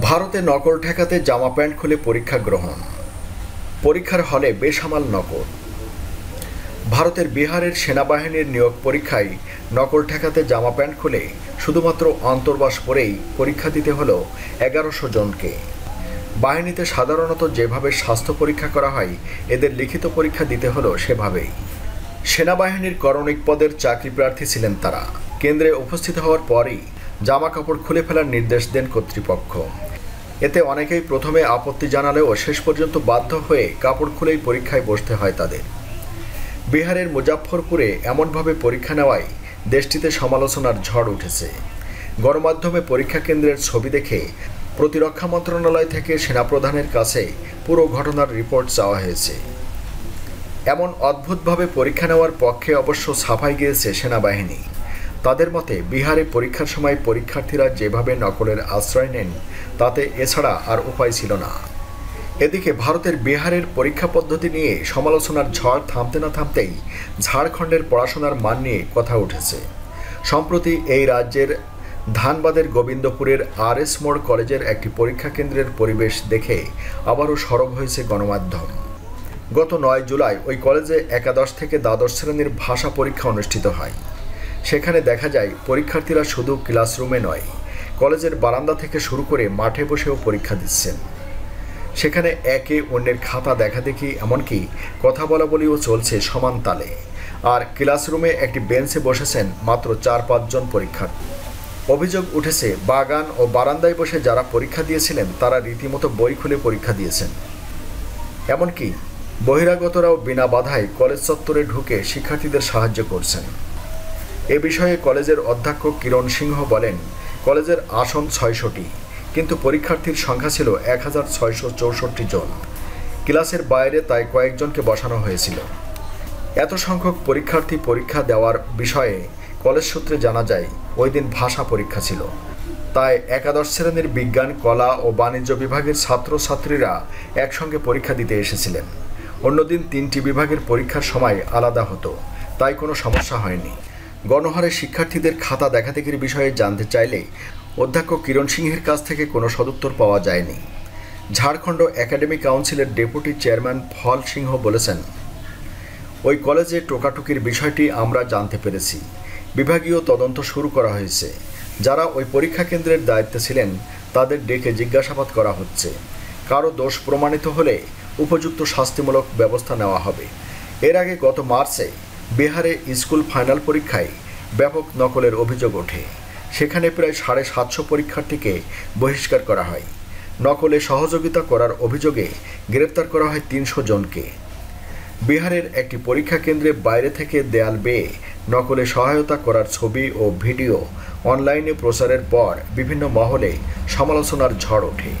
ভারতে নকল ঠেকাতে জামা প্যান্ট খুলে পরীক্ষা গ্রহণ। পরীক্ষার হলে বেসামাল নকল। ভারতের বিহারের সেনাবাহিনীর নিয়োগ পরীক্ষায় নকল ঠেকাতে জামা প্যান্ট খুলে শুধুমাত্র অন্তর্বাস পরেই পরীক্ষা দিতে হলো এগারোশো জনকে। বাহিনীতে সাধারণত যেভাবে স্বাস্থ্য পরীক্ষা করা হয়, এদের লিখিত পরীক্ষা দিতে হলো সেভাবেই। সেনাবাহিনীর করণিক পদের চাকরি প্রার্থী ছিলেন তারা। কেন্দ্রে উপস্থিত হওয়ার পরই জামা কাপড় খুলে ফেলার নির্দেশ দেন কর্তৃপক্ষ। এতে অনেকেই প্রথমে আপত্তি জানালেও শেষ পর্যন্ত বাধ্য হয়ে কাপড় খুলেই পরীক্ষায় বসতে হয় তাদের। বিহারের মুজাফরপুরে এমনভাবে পরীক্ষা নেওয়ায় দেশটিতে সমালোচনার ঝড় উঠেছে। গণমাধ্যমে পরীক্ষা কেন্দ্রের ছবি দেখে প্রতিরক্ষা মন্ত্রণালয় থেকে সেনাপ্রধানের কাছে পুরো ঘটনার রিপোর্ট চাওয়া হয়েছে। এমন অদ্ভুতভাবে পরীক্ষা নেওয়ার পক্ষে অবশ্য ছাপাই গিয়েছে সেনাবাহিনী। তাদের মতে, বিহারে পরীক্ষার সময় পরীক্ষার্থীরা যেভাবে নকলের আশ্রয় নেন, তাতে এছাড়া আর উপায় ছিল না। এদিকে ভারতের বিহারের পরীক্ষা পদ্ধতি নিয়ে সমালোচনার ঝড় থামতে না থামতেই ঝাড়খণ্ডের পড়াশোনার মান নিয়ে কথা উঠেছে। সম্প্রতি এই রাজ্যের ধানবাদের গোবিন্দপুরের আর এস মোড় কলেজের একটি পরীক্ষা কেন্দ্রের পরিবেশ দেখে আবারও সরব হয়েছে গণমাধ্যম। গত নয় জুলাই ওই কলেজে একাদশ থেকে দ্বাদশ শ্রেণির ভাষা পরীক্ষা অনুষ্ঠিত হয়। সেখানে দেখা যায় পরীক্ষার্থীরা শুধু ক্লাসরুমে নয়, কলেজের বারান্দা থেকে শুরু করে মাঠে বসেও পরীক্ষা দিচ্ছেন। সেখানে একে অন্যের খাতা দেখা দেখি এমনকি কথা বলা বলিও চলছে সমান তালে। আর ক্লাসরুমে একটি বেঞ্চে বসেছেন মাত্র চার পাঁচজন পরীক্ষার্থী। অভিযোগ উঠেছে, বাগান ও বারান্দায় বসে যারা পরীক্ষা দিয়েছিলেন, তারা রীতিমতো বই খুলে পরীক্ষা দিয়েছেন। এমনকি বহিরাগতরাও বিনা বাধায় কলেজ চত্বরে ঢুকে শিক্ষার্থীদের সাহায্য করছেন। এ বিষয়ে কলেজের অধ্যক্ষ কিরণ সিংহ বলেন, কলেজের আসন ছয়শটি, কিন্তু পরীক্ষার্থীর সংখ্যা ছিল এক হাজার ছয়শো চৌষট্টি জন। ক্লাসের বাইরে তাই কয়েকজনকে বসানো হয়েছিল। এত সংখ্যক পরীক্ষার্থী পরীক্ষা দেওয়ার বিষয়ে কলেজ সূত্রে জানা যায়, ওই দিন ভাষা পরীক্ষা ছিল। তাই একাদশ শ্রেণির বিজ্ঞান, কলা ও বাণিজ্য বিভাগের ছাত্রছাত্রীরা একসঙ্গে পরীক্ষা দিতে এসেছিলেন। অন্যদিন তিনটি বিভাগের পরীক্ষার সময় আলাদা হতো, তাই কোনো সমস্যা হয়নি। গণহারে শিক্ষার্থীদের খাতা দেখাদেখির বিষয়ে জানতে চাইলে অধ্যক্ষ কিরণ সিংহের কাছ থেকে কোনো সদুত্তর পাওয়া যায়নি। ঝাড়খণ্ড একাডেমি কাউন্সিলের ডেপুটি চেয়ারম্যান ফল সিংহ বলেছেন, ওই কলেজে টোকাটুকির বিষয়টি আমরা জানতে পেরেছি। বিভাগীয় তদন্ত শুরু করা হয়েছে। যারা ওই পরীক্ষা কেন্দ্রের দায়িত্বে ছিলেন, তাদের ডেকে জিজ্ঞাসাবাদ করা হচ্ছে। কারও দোষ প্রমাণিত হলে উপযুক্ত শাস্তিমূলক ব্যবস্থা নেওয়া হবে। এর আগে গত মার্চে বিহারে স্কুল ফাইনাল পরীক্ষায় ব্যাপক নকলের অভিযোগ ওঠে। সেখানে প্রায় সাড়ে সাতশো পরীক্ষার্থীকে বহিষ্কার করা হয়। নকলে সহযোগিতা করার অভিযোগে গ্রেপ্তার করা হয় তিনশো জনকে। বিহারের একটি পরীক্ষা কেন্দ্রে বাইরে থেকে দেয়াল বেয়ে নকলে সহায়তা করার ছবি ও ভিডিও অনলাইনে প্রচারের পর বিভিন্ন মহলে সমালোচনার ঝড় ওঠে।